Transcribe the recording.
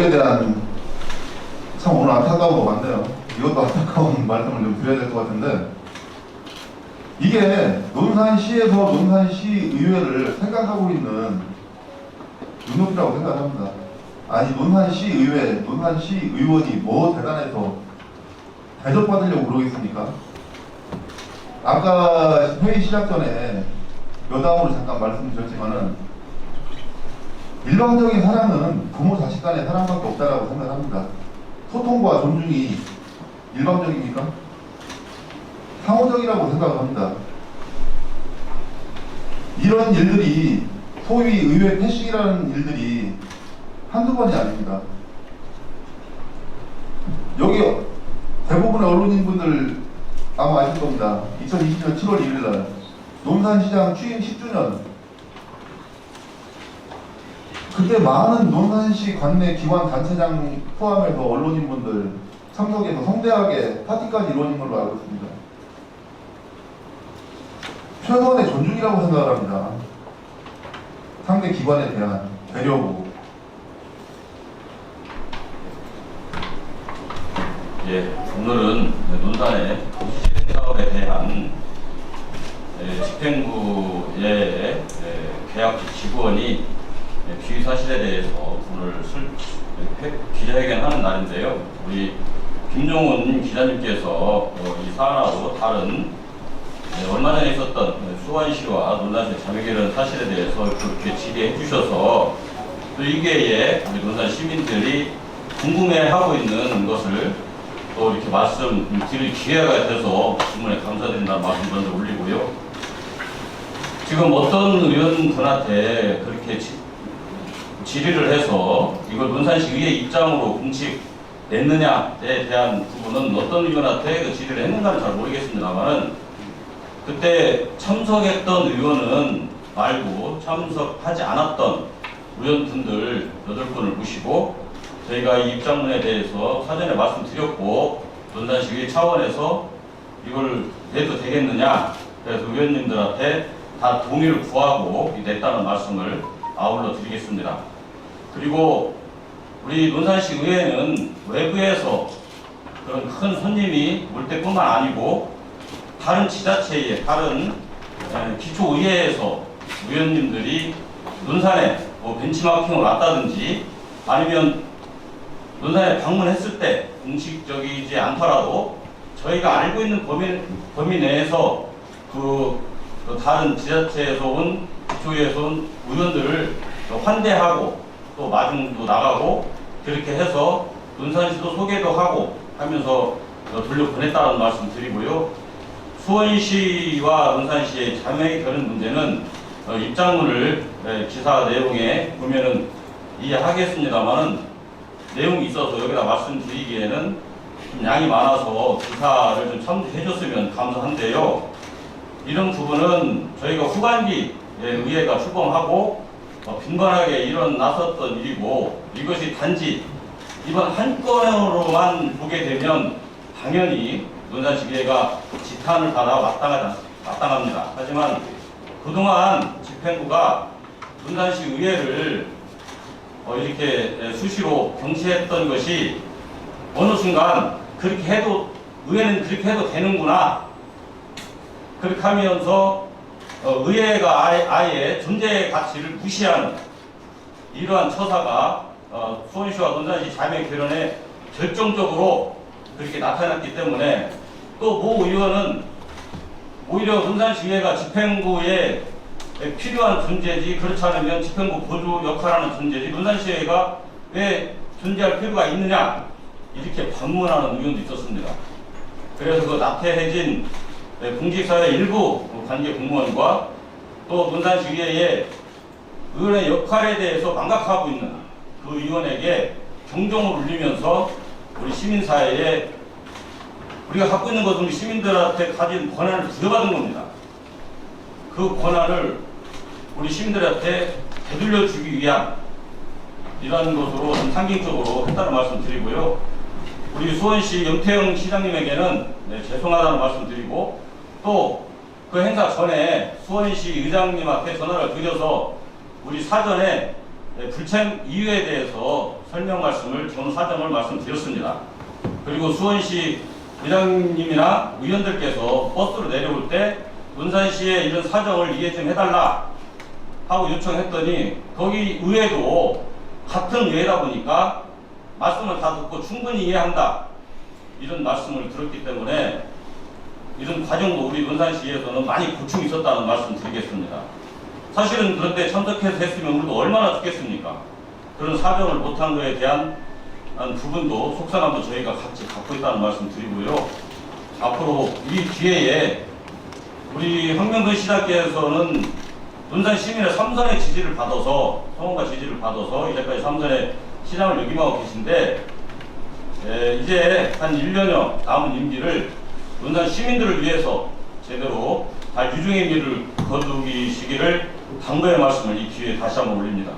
여기에 대한 참 오늘 안타까운 거 맞네요. 이것도 안타까운 말씀을 좀 드려야 될 것 같은데 이게 논산시에서 논산시 의회를 생각하고 있는 눈높이라고 생각합니다. 아니 논산시 의회, 논산시 의원이 뭐 대단해서 대접받으려고 그러겠습니까? 아까 회의 시작 전에 여당으로 잠깐 말씀드렸지만은 일방적인 사랑은 부모 자식 간의 사랑밖에 없다라고 생각합니다. 소통과 존중이 일방적입니까? 상호적이라고 생각합니다. 이런 일들이 소위 의회 패싱이라는 일들이 한두 번이 아닙니다. 여기 대부분의 언론인분들 아마 아실 겁니다. 2020년 7월 1일 날 논산시장 취임 10주년 그때 많은 논산시 관내 기관 단체장 포함해서 언론인분들 참석해서 성대하게 파티까지 이루어진 걸로 알고 있습니다. 최소한의 존중이라고 생각을 합니다. 상대 기관에 대한 배려고 예, 오늘은 논산의 도시실행 사업에 대한 예, 집행부의 예, 계약직 직원이 예, 피의 사실에 대해서 오늘 기자회견하는 날인데요. 우리 김용훈 기자님께서 어, 이 사안하고 다른 예, 얼마 전에 있었던 수원시와 논산시 자매결연 사실에 대해서 그렇게 질의해 주셔서 또 이게 예, 우리 논산 시민들이 궁금해하고 있는 것을 또 이렇게 말씀 드릴 기회가 돼서 질문에 감사드린다는 말씀 먼저 올리고요. 지금 어떤 의원분한테 그렇게 지- 질의를 해서 이걸 논산시 의회 입장으로 공식 냈느냐에 대한 부분은 어떤 의원한테 그 질의를 했는가는 잘 모르겠습니다만은 그때 참석했던 의원은 말고 참석하지 않았던 의원분들 여덟 분을 모시고 저희가 이 입장문에 대해서 사전에 말씀드렸고 논산시 의회 차원에서 이걸 내도 되겠느냐 그래서 의원님들한테 다 동의를 구하고 냈다는 말씀을 아울러 드리겠습니다. 그리고 우리 논산시 의회는 외부에서 그런 큰 손님이 올 때뿐만 아니고 다른 지자체의 다른 에, 기초의회에서 의원님들이 논산에 뭐 벤치마킹을 왔다든지 아니면 논산에 방문했을 때 공식적이지 않더라도 저희가 알고 있는 범위, 범위 내에서 그, 그 다른 지자체에서 온 기초의회에서 온 의원들을 환대하고 또 마중도 나가고 그렇게 해서 논산시도 소개도 하고 하면서 돌려보냈다는 말씀 드리고요. 수원시와 논산시의 자매 결혼 문제는 어, 입장문을 에, 기사 내용에 보면은 이해하겠습니다만은 내용이 있어서 여기다 말씀드리기에는 좀 양이 많아서 기사를 좀 참조해 줬으면 감사한데요. 이런 부분은 저희가 후반기에 의회가 출범하고 어, 빈번하게 일어났었던 일이고 이것이 단지 이번 한 건으로만 보게 되면 당연히 논산시의회가 지탄을 받아 마땅하다, 마땅합니다. 하지만 그동안 집행부가 논산시 의회를 어, 이렇게 에, 수시로 경시했던 것이 어느 순간 그렇게 해도 의회는 그렇게 해도 되는구나 그렇게 하면서 어, 의회가 아예, 아예 존재의 가치를 무시하는 이러한 처사가 어, 수원시와 논산시 자매 결연에 결정적으로 그렇게 나타났기 때문에 또 모 의원은 오히려 논산시의회가 집행부에 필요한 존재지 그렇지 않으면 집행부 보조 역할하는 존재지 논산시의회가 왜 존재할 필요가 있느냐 이렇게 반문하는 의원도 있었습니다. 그래서 그 나태해진 네, 공직사회 일부 관계 공무원과 또 논산시의회의 의원의 역할에 대해서 망각하고 있는 그 의원에게 경종을 울리면서 우리 시민사회에 우리가 갖고 있는 것은 시민들한테 가진 권한을 부여받은 겁니다. 그 권한을 우리 시민들한테 되돌려 주기 위한 이러한 것으로 좀 상징적으로 했다는 말씀 드리고요. 우리 수원시 염태영 시장님에게는 네, 죄송하다는 말씀 드리고 또 그 행사 전에 수원시 의장님한테 전화를 드려서 우리 사전에 예, 불참 이유에 대해서 설명 말씀을 전 사정을 말씀드렸습니다. 그리고 수원시 의장님이나 의원들께서 버스로 내려올 때 논산시의 이런 사정을 이해 좀 해달라 하고 요청했더니 거기 의회도 같은 의회다 보니까 말씀을 다 듣고 충분히 이해한다 이런 말씀을 들었기 때문에 이런 과정도 우리 논산시에서는 많이 고충이 있었다는 말씀 드리겠습니다. 사실은 그런데 참석해서 했으면 우리도 얼마나 좋겠습니까? 그런 사정을 못한 거에 대한 한 부분도 속상함도 저희가 같이 갖고 있다는 말씀 드리고요. 앞으로 이 기회에 우리 황명근 시장께서는 논산 시민의 삼선의 지지를 받아서 성원과 지지를 받아서 이제까지 삼선의 시장을 역임하고 계신데 에, 이제 한 1년여 남은 임기를 논산 시민들을 위해서 제대로 잘 유중의 일을 거두시기를 당부의 말씀을 이 기회에 다시 한번 올립니다.